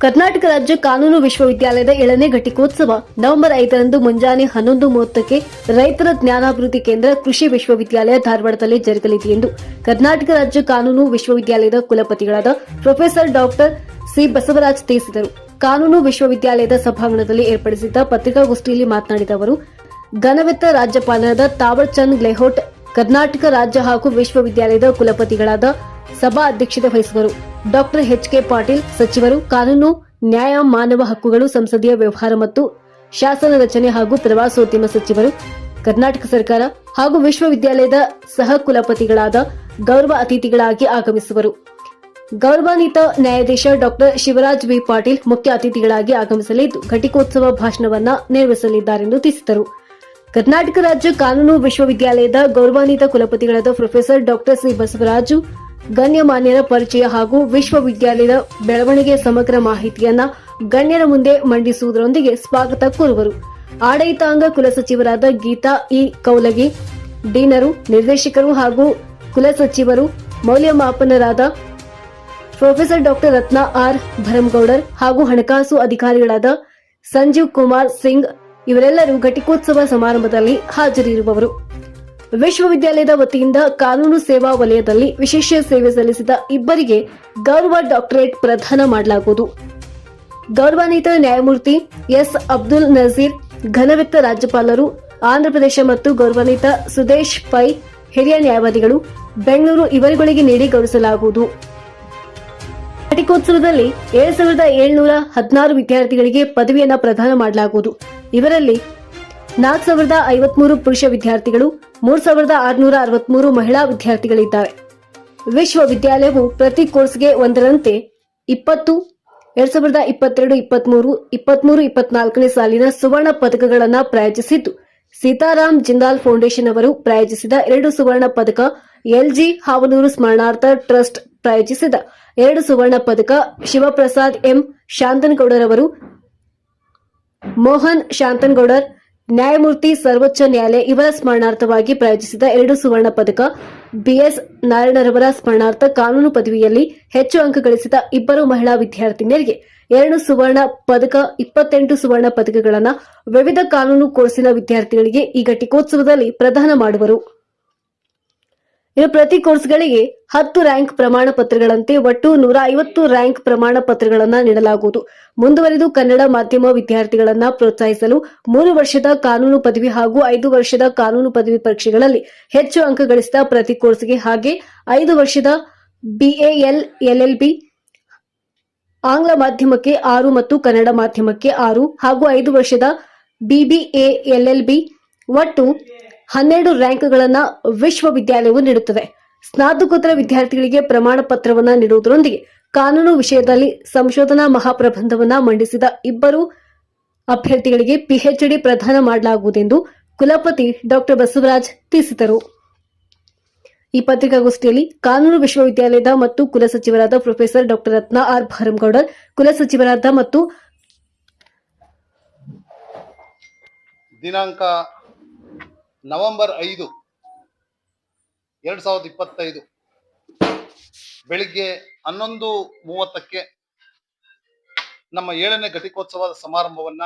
ಕರ್ನಾಟಕ ರಾಜ್ಯ ಕಾನೂನು ವಿಶ್ವವಿದ್ಯಾಲಯದ ಏಳನೇ ಘಟಿಕೋತ್ಸವ ನವೆಂಬರ್ ಐದರಂದು ಮುಂಜಾನೆ ಹನ್ನೊಂದು ಮೂವತ್ತಕ್ಕೆ ರೈತರ ಜ್ಞಾನಾಭಿವೃದ್ಧಿ ಕೇಂದ್ರ ಕೃಷಿ ವಿಶ್ವವಿದ್ಯಾಲಯ ಧಾರವಾಡದಲ್ಲಿ ಜರುಗಲಿದೆ ಎಂದು ಕರ್ನಾಟಕ ರಾಜ್ಯ ಕಾನೂನು ವಿಶ್ವವಿದ್ಯಾಲಯದ ಕುಲಪತಿಗಳಾದ ಪ್ರೊಫೆಸರ್ ಡಾಕ್ಟರ್ ಸಿ ಬಸವರಾಜ್ ತಿಳಿಸಿದರು. ಕಾನೂನು ವಿಶ್ವವಿದ್ಯಾಲಯದ ಸಭಾಂಗಣದಲ್ಲಿ ಏರ್ಪಡಿಸಿದ್ದ ಪತ್ರಿಕಾಗೋಷ್ಠಿಯಲ್ಲಿ ಮಾತನಾಡಿದ ಅವರು, ಘನವೆತ್ತ ರಾಜ್ಯಪಾಲರಾದ ತಾವರ್ ಚಂದ್ ಗೆಹ್ಲೋಟ್ ಕರ್ನಾಟಕ ರಾಜ್ಯ ಹಾಗೂ ವಿಶ್ವವಿದ್ಯಾಲಯದ ಕುಲಪತಿಗಳಾದ ಸಭಾ ಅಧ್ಯಕ್ಷತೆ ವಹಿಸುವರು ಡಾಕ್ಟರ್ ಎಚ್ ಕೆ ಪಾಟೀಲ್, ಸಚಿವರು, ಕಾನೂನು, ನ್ಯಾಯ, ಮಾನವ ಹಕ್ಕುಗಳು, ಸಂಸದೀಯ ವ್ಯವಹಾರ ಮತ್ತು ಶಾಸನ ರಚನೆ ಹಾಗೂ ಪ್ರವಾಸೋದ್ಯಮ ಸಚಿವರು, ಕರ್ನಾಟಕ ಸರ್ಕಾರ ಹಾಗೂ ವಿಶ್ವವಿದ್ಯಾಲಯದ ಸಹ ಕುಲಪತಿಗಳಾದ ಗೌರವ ಅತಿಥಿಗಳಾಗಿ ಆಗಮಿಸುವರು. ಗೌರವಾನ್ವಿತ ನ್ಯಾಯಾಧೀಶ ಡಾಕ್ಟರ್ ಶಿವರಾಜ್ ವಿ. ಪಾಟೀಲ್ ಮುಖ್ಯ ಅತಿಥಿಗಳಾಗಿ ಆಗಮಿಸಲಿದ್ದು ಘಟಿಕೋತ್ಸವ ಭಾಷಣವನ್ನ ನಿರ್ವಹಿಸಲಿದ್ದಾರೆಂದು ತಿಳಿಸಿದರು. ಕರ್ನಾಟಕ ರಾಜ್ಯ ಕಾನೂನು ವಿಶ್ವವಿದ್ಯಾಲಯದ ಗೌರವಾನ್ವಿತ ಕುಲಪತಿಗಳಾದ ಪ್ರೊಫೆಸರ್ ಡಾಕ್ಟರ್ ಸಿ ಬಸವರಾಜು ಗಣ್ಯಮಾನ್ಯರ ಪರಿಚಯ ಹಾಗೂ ವಿಶ್ವವಿದ್ಯಾಲಯದ ಬೆಳವಣಿಗೆ ಸಮಗ್ರ ಮಾಹಿತಿಯನ್ನ ಗಣ್ಯರ ಮುಂದೆ ಮಂಡಿಸುವುದರೊಂದಿಗೆ ಸ್ವಾಗತ ಕೋರುವರು. ಆಡಳಿತಾಂಗ ಕುಲಸಚಿವರಾದ ಗೀತಾ ಇ. ಕೌಲಗಿ, ಡೀನರು, ನಿರ್ದೇಶಕರು ಹಾಗೂ ಕುಲಸಚಿವರು ಮೌಲ್ಯಮಾಪನರಾದ professor doctor Ratna R. Bharamagoudar ಹಾಗೂ ಹಣಕಾಸು ಅಧಿಕಾರಿಗಳಾದ ಸಂಜೀವ್ ಕುಮಾರ್ ಸಿಂಗ್ ಇವರೆಲ್ಲರೂ ಘಟಿಕೋತ್ಸವ ಸಮಾರಂಭದಲ್ಲಿ ಹಾಜರಿರುವವರು. ವಿಶ್ವವಿದ್ಯಾಲಯದ ವತಿಯಿಂದ ಕಾನೂನು ಸೇವಾ ವಲಯದಲ್ಲಿ ವಿಶೇಷ ಸೇವೆ ಸಲ್ಲಿಸಿದ ಇಬ್ಬರಿಗೆ ಗೌರವ ಡಾಕ್ಟರೇಟ್ ಪ್ರದಾನ ಮಾಡಲಾಗುವುದು. ಗೌರವಾನ್ವಿತ ನ್ಯಾಯಮೂರ್ತಿ ಎಸ್. ಅಬ್ದುಲ್ ನಜೀರ್, ಘನವೆತ್ತ ರಾಜ್ಯಪಾಲರು, ಆಂಧ್ರಪ್ರದೇಶ ಮತ್ತು ಗೌರವಾನ್ವಿತ ಸುದೇಶ್ ಪೈ, ಹಿರಿಯ ನ್ಯಾಯವಾದಿಗಳು, ಬೆಂಗಳೂರು ಇವರುಗಳಿಗೆ ನೀಡಿ ಗೌರವಿಸಲಾಗುವುದು. ಘಟಿಕೋತ್ಸವದಲ್ಲಿ ಏಳು ಸಾವಿರದ ಏಳುನೂರ ಹದಿನಾರು ವಿದ್ಯಾರ್ಥಿಗಳಿಗೆ ಪದವಿಯನ್ನು ಪ್ರದಾನ ಮಾಡಲಾಗುವುದು. ಇವರಲ್ಲಿ ನಾಲ್ಕು ಸಾವಿರದ ಐವತ್ಮೂರು ಪುರುಷ ವಿದ್ಯಾರ್ಥಿಗಳು, ಮೂರು ಸಾವಿರದ ಆರುನೂರ ಅರವತ್ಮೂರು ಮಹಿಳಾ ವಿದ್ಯಾರ್ಥಿಗಳಿದ್ದಾರೆ. ವಿಶ್ವವಿದ್ಯಾಲಯವು ಪ್ರತಿ ಕೋರ್ಸ್ಗೆ ಒಂದರಂತೆ ಇಪ್ಪತ್ತು, ಎರಡ್ ಸಾವಿರದ ಇಪ್ಪತ್ತೆರಡು, ಇಪ್ಪತ್ಮೂರು ಇಪ್ಪತ್ಮೂರು, ಇಪ್ಪತ್ನಾಲ್ಕನೇ ಸಾಲಿನ ಸುವರ್ಣ ಪದಕಗಳನ್ನು ಪ್ರಾಯೋಜಿಸಿದ್ದು, ಸೀತಾರಾಮ್ ಜಿಂದಾಲ್ ಫೌಂಡೇಶನ್ ಅವರು ಪ್ರಾಯೋಜಿಸಿದ ಎರಡು ಸುವರ್ಣ ಪದಕ ಎಲ್ಜಿ ಹಾವನೂರು ಸ್ಮರಣಾರ್ಥ ಟ್ರಸ್ಟ್ ಪ್ರಾಯೋಜಿಸಿದ ಎರಡು ಸುವರ್ಣ ಪದಕ ಶಿವಪ್ರಸಾದ್ ಎಂ ಶಾಂತನಗೌಡರವರು, ಮೋಹನ್ ಶಾಂತನಗೌಡರ್ ನ್ಯಾಯಮೂರ್ತಿ, ಸರ್ವೋಚ್ಚ ನ್ಯಾಯಾಲಯ ಇವರ ಸ್ಮರಣಾರ್ಥವಾಗಿ ಪ್ರಾಯೋಜಿಸಿದ ಎರಡು ಸುವರ್ಣ ಪದಕ, ಬಿಎಸ್ ನಾರಾಯಣರವರ ಸ್ಮರಣಾರ್ಥ ಕಾನೂನು ಪದವಿಯಲ್ಲಿ ಹೆಚ್ಚು ಅಂಕ ಗಳಿಸಿದ ಇಬ್ಬರು ಮಹಿಳಾ ವಿದ್ಯಾರ್ಥಿನಿಯರಿಗೆ ಎರಡು ಸುವರ್ಣ ಪದಕ, ಇಪ್ಪತ್ತೆಂಟು ಸುವರ್ಣ ಪದಕಗಳನ್ನು ವಿವಿಧ ಕಾನೂನು ಕೋರ್ಸಿನ ವಿದ್ಯಾರ್ಥಿಗಳಿಗೆ ಈ ಘಟಿಕೋತ್ಸವದಲ್ಲಿ ಪ್ರದಾನ ಮಾಡುವರು. ಇನ್ನು ಪ್ರತಿ ಕೋರ್ಸ್ಗಳಿಗೆ ಹತ್ತು ರ್ಯಾಂಕ್ ಪ್ರಮಾಣ ಪತ್ರಗಳಂತೆ ಒಟ್ಟು ನೂರ ಐವತ್ತು ರ್ಯಾಂಕ್ ಪ್ರಮಾಣ ಪತ್ರಗಳನ್ನು ನೀಡಲಾಗುವುದು. ಮುಂದುವರೆದು ಕನ್ನಡ ಮಾಧ್ಯಮ ವಿದ್ಯಾರ್ಥಿಗಳನ್ನ ಪ್ರೋತ್ಸಾಹಿಸಲು ಮೂರು ವರ್ಷದ ಕಾನೂನು ಪದವಿ ಹಾಗೂ ಐದು ವರ್ಷದ ಕಾನೂನು ಪದವಿ ಪರೀಕ್ಷೆಗಳಲ್ಲಿ ಹೆಚ್ಚು ಅಂಕ ಗಳಿಸಿದ ಪ್ರತಿ ಕೋರ್ಸ್ಗೆ ಹಾಗೆ ಐದು ವರ್ಷದ ಬಿಎಎಲ್ ಎಲ್ಎಲ್ಬಿ ಆಂಗ್ಲ ಮಾಧ್ಯಮಕ್ಕೆ ಆರು ಮತ್ತು ಕನ್ನಡ ಮಾಧ್ಯಮಕ್ಕೆ ಆರು ಹಾಗೂ ಐದು ವರ್ಷದ ಬಿಬಿಎ ಎಲ್ಎಲ್ಬಿ ಒಟ್ಟು ಹನ್ನೆರಡು ರ್ಯಾಂಕ್ಗಳನ್ನು ವಿಶ್ವವಿದ್ಯಾಲಯವು ನೀಡುತ್ತದೆ ಸ್ನಾತಕೋತ್ತರ ವಿದ್ಯಾರ್ಥಿಗಳಿಗೆ ಪ್ರಮಾಣ ಪತ್ರವನ್ನು ನೀಡುವುದರೊಂದಿಗೆ ಕಾನೂನು ವಿಷಯದಲ್ಲಿ ಸಂಶೋಧನಾ ಮಹಾಪ್ರಬಂಧವನ್ನ ಮಂಡಿಸಿದ ಇಬ್ಬರು ಅಭ್ಯರ್ಥಿಗಳಿಗೆ ಪಿಎಚ್ಡಿ ಪ್ರದಾನ ಮಾಡಲಾಗುವುದೆಂದು ಕುಲಪತಿ ಡಾಕ್ಟರ್ ಬಸವರಾಜ್ ತಿಳಿಸಿದರು. ಈ ಪತ್ರಿಕಾಗೋಷ್ಠಿಯಲ್ಲಿ ಕಾನೂನು ವಿಶ್ವವಿದ್ಯಾಲಯದ ಮತ್ತು ಕುಲಸಚಿವರಾದ professor doctor Ratna R. Bharamgoudar ಕುಲಸಚಿವರಾದ ಮತ್ತು ದಿನಾಂಕ ನವೆಂಬರ್ ಐದು, ಎರಡ್ ಸಾವಿರದ ಇಪ್ಪತ್ತೈದು. ಬೆಳಿಗ್ಗೆ ಹನ್ನೊಂದು ಮೂವತ್ತಕ್ಕೆ ನಮ್ಮ ಏಳನೇ ಘಟಿಕೋತ್ಸವದ ಸಮಾರಂಭವನ್ನ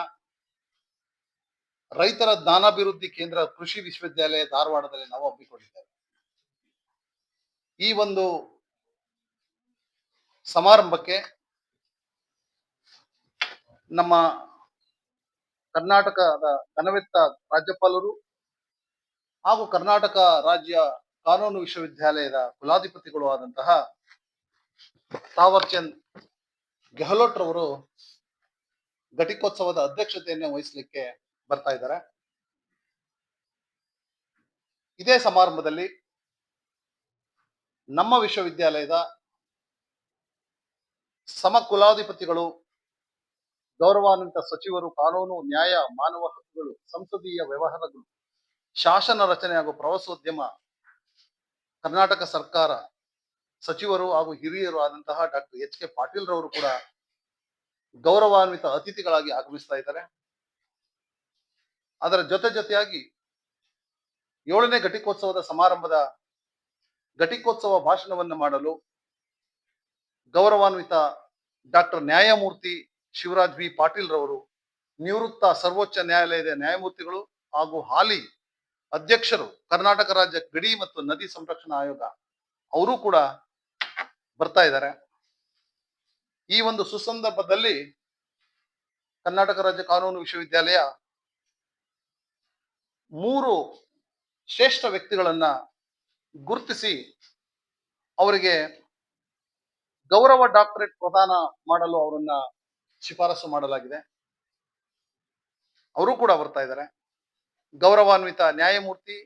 ರೈತರ ಜ್ಞಾನಾಭಿವೃದ್ಧಿ ಕೇಂದ್ರ ಕೃಷಿ ವಿಶ್ವವಿದ್ಯಾಲಯ ಧಾರವಾಡದಲ್ಲಿ ನಾವು ಹಮ್ಮಿಕೊಂಡಿದ್ದೇವೆ. ಈ ಒಂದು ಸಮಾರಂಭಕ್ಕೆ ನಮ್ಮ ಕರ್ನಾಟಕದ ಕನವೆತ್ತ ರಾಜ್ಯಪಾಲರು ಹಾಗೂ ಕರ್ನಾಟಕ ರಾಜ್ಯ ಕಾನೂನು ವಿಶ್ವವಿದ್ಯಾಲಯದ ಕುಲಾಧಿಪತಿಗಳು ಆದಂತಹ ತಾವರ್ಚಂದ್ ಗೆಹ್ಲೋಟ್ ರವರು ಘಟಿಕೋತ್ಸವದ ಅಧ್ಯಕ್ಷತೆಯನ್ನು ವಹಿಸಲಿಕ್ಕೆ ಬರ್ತಾ ಇದ್ದಾರೆ. ಇದೇ ಸಮಾರಂಭದಲ್ಲಿ ನಮ್ಮ ವಿಶ್ವವಿದ್ಯಾಲಯದ ಸಮಕುಲಾಧಿಪತಿಗಳು, ಗೌರವಾನ್ವಿತ ಸಚಿವರು, ಕಾನೂನು, ನ್ಯಾಯ, ಮಾನವ ಹಕ್ಕುಗಳು, ಸಂಸದೀಯ ವ್ಯವಹಾರಗಳು ಶಾಸನ ರಚನೆ ಹಾಗೂ ಪ್ರವಾಸೋದ್ಯಮ ಕರ್ನಾಟಕ ಸರ್ಕಾರ ಸಚಿವರು ಹಾಗೂ ಹಿರಿಯರು ಆದಂತಹ ಡಾಕ್ಟರ್ ಎಚ್ ಕೆ ಪಾಟೀಲ್ ರವರು ಕೂಡ ಗೌರವಾನ್ವಿತ ಅತಿಥಿಗಳಾಗಿ ಆಗಮಿಸ್ತಾ ಇದ್ದಾರೆ. ಅದರ ಜೊತೆ ಜೊತೆಯಾಗಿ ಏಳನೇ ಘಟಿಕೋತ್ಸವದ ಸಮಾರಂಭದ ಘಟಿಕೋತ್ಸವ ಭಾಷಣವನ್ನು ಮಾಡಲು ಗೌರವಾನ್ವಿತ ಡಾಕ್ಟರ್ ನ್ಯಾಯಮೂರ್ತಿ ಶಿವರಾಜ್ ಬಿ ಪಾಟೀಲ್ ರವರು ನಿವೃತ್ತ ಸರ್ವೋಚ್ಚ ನ್ಯಾಯಾಲಯದ ನ್ಯಾಯಮೂರ್ತಿಗಳು ಹಾಗೂ ಹಾಲಿ ಅಧ್ಯಕ್ಷರು ಕರ್ನಾಟಕ ರಾಜ್ಯ ಗಡಿ ಮತ್ತು ನದಿ ಸಂರಕ್ಷಣಾ ಆಯೋಗ, ಅವರು ಕೂಡ ಬರ್ತಾ ಇದ್ದಾರೆ. ಈ ಒಂದು ಸುಸಂದರ್ಭದಲ್ಲಿ ಕರ್ನಾಟಕ ರಾಜ್ಯ ಕಾನೂನು ವಿಶ್ವವಿದ್ಯಾಲಯ ಮೂರು ಶ್ರೇಷ್ಠ ವ್ಯಕ್ತಿಗಳನ್ನ ಗುರುತಿಸಿ ಅವರಿಗೆ ಗೌರವ ಡಾಕ್ಟರೇಟ್ ಪ್ರದಾನ ಮಾಡಲು ಅವರನ್ನ ಶಿಫಾರಸು ಮಾಡಲಾಗಿದೆ. ಅವರು ಕೂಡ ಬರ್ತಾ ಇದ್ದಾರೆ. ಗೌರವಾನ್ವಿತ ನ್ಯಾಯಮೂರ್ತಿ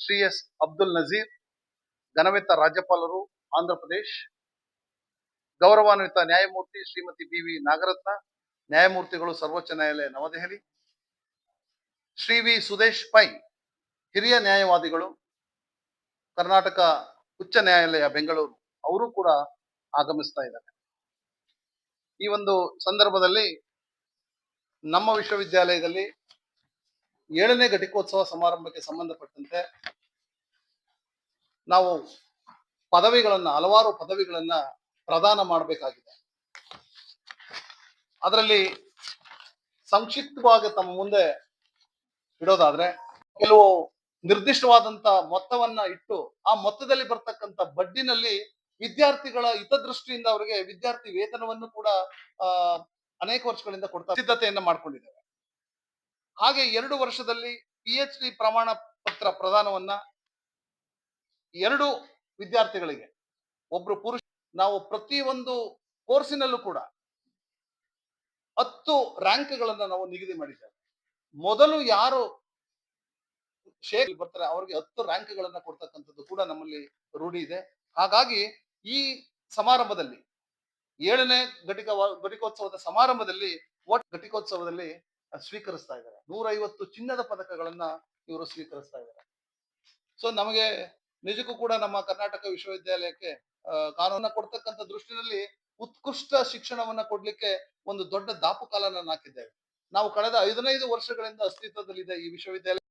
ಶ್ರೀ ಎಸ್ ಅಬ್ದುಲ್ ನಜೀರ್ ಘನವೆತ್ತ ರಾಜ್ಯಪಾಲರು, ಆಂಧ್ರ ಪ್ರದೇಶ್. ಗೌರವಾನ್ವಿತ ನ್ಯಾಯಮೂರ್ತಿ ಶ್ರೀಮತಿ ಬಿ ವಿ ನಾಗರತ್ನ, ನ್ಯಾಯಮೂರ್ತಿಗಳು ಸರ್ವೋಚ್ಚ ನ್ಯಾಯಾಲಯ ನವದೆಹಲಿ. ಶ್ರೀ ವಿ ಸುದೇಶ್ ಪೈ, ಹಿರಿಯ ನ್ಯಾಯವಾದಿಗಳು, ಕರ್ನಾಟಕ ಉಚ್ಚ ನ್ಯಾಯಾಲಯ ಬೆಂಗಳೂರು, ಅವರು ಕೂಡ ಆಗಮಿಸ್ತಾ ಇದ್ದಾರೆ. ಈ ಒಂದು ಸಂದರ್ಭದಲ್ಲಿ ನಮ್ಮ ವಿಶ್ವವಿದ್ಯಾಲಯದಲ್ಲಿ ಏಳನೇ ಘಟಿಕೋತ್ಸವ ಸಮಾರಂಭಕ್ಕೆ ಸಂಬಂಧಪಟ್ಟಂತೆ ನಾವು ಪದವಿಗಳನ್ನ, ಹಲವಾರು ಪದವಿಗಳನ್ನ ಪ್ರದಾನ ಮಾಡಬೇಕಾಗಿದೆ. ಅದರಲ್ಲಿ ಸಂಕ್ಷಿಪ್ತವಾಗಿ ತಮ್ಮ ಮುಂದೆ ಇಡೋದಾದ್ರೆ, ಕೆಲವು ನಿರ್ದಿಷ್ಟವಾದಂತ ಮೊತ್ತವನ್ನ ಇಟ್ಟು ಆ ಮೊತ್ತದಲ್ಲಿ ಬರ್ತಕ್ಕಂಥ ಬಡ್ಡಿನಲ್ಲಿ ವಿದ್ಯಾರ್ಥಿಗಳ ಹಿತದೃಷ್ಟಿಯಿಂದ ಅವರಿಗೆ ವಿದ್ಯಾರ್ಥಿ ವೇತನವನ್ನು ಕೂಡ ಅನೇಕ ವರ್ಷಗಳಿಂದ ಕೊಡ್ತಾ ಸಿದ್ಧತೆಯನ್ನ ಮಾಡ್ಕೊಂಡಿದ್ದೇವೆ. ಹಾಗೆ ಎರಡು ವರ್ಷದಲ್ಲಿ ಪಿ ಎಚ್ ಡಿ ಪ್ರಮಾಣ ಪತ್ರ ಪ್ರದಾನವನ್ನ ಎರಡು ವಿದ್ಯಾರ್ಥಿಗಳಿಗೆ, ಒಬ್ರು ಪುರುಷ, ನಾವು ಪ್ರತಿಯೊಂದು ಕೋರ್ಸಿನಲ್ಲೂ ಕೂಡ ಹತ್ತು ರ್ಯಾಂಕ್ಗಳನ್ನ ನಾವು ನಿಗದಿ ಮಾಡಿದ್ದೇವೆ. ಮೊದಲು ಯಾರು ಶೇಖ್ ಬರ್ತಾರೆ, ಅವರಿಗೆ ಹತ್ತು ರ್ಯಾಂಕ್ಗಳನ್ನ ಕೊಡ್ತಕ್ಕಂಥದ್ದು ಕೂಡ ನಮ್ಮಲ್ಲಿ ರೂಢಿ ಇದೆ. ಹಾಗಾಗಿ ಈ ಸಮಾರಂಭದಲ್ಲಿ ಏಳನೇ ಘಟಿಕ ಘಟಿಕೋತ್ಸವದ ಸಮಾರಂಭದಲ್ಲಿ ಒಟ್ಟು ಘಟಿಕೋತ್ಸವದಲ್ಲಿ ಸ್ವೀಕರಿಸ್ತಾ ಇದ್ದಾರೆ. ನೂರೈವತ್ತು ಚಿನ್ನದ ಪದಕಗಳನ್ನ ಇವರು ಸ್ವೀಕರಿಸ್ತಾ ಇದ್ದಾರೆ. ಸೊ ನಮಗೆ ನಿಜಕ್ಕೂ ಕೂಡ ನಮ್ಮ ಕರ್ನಾಟಕ ವಿಶ್ವವಿದ್ಯಾಲಯಕ್ಕೆ ಕಾನೂನ ಕೊಡ್ತಕ್ಕಂಥ ದೃಷ್ಟಿನಲ್ಲಿ ಉತ್ಕೃಷ್ಟ ಶಿಕ್ಷಣವನ್ನ ಕೊಡ್ಲಿಕ್ಕೆ ಒಂದು ದೊಡ್ಡ ದಾಪುಕಾಲನ ಹಾಕಿದ್ದೇವೆ. ನಾವು ಕಳೆದ ಐದನೈದು ವರ್ಷಗಳಿಂದ ಅಸ್ತಿತ್ವದಲ್ಲಿದೆ ಈ ವಿಶ್ವವಿದ್ಯಾಲಯ.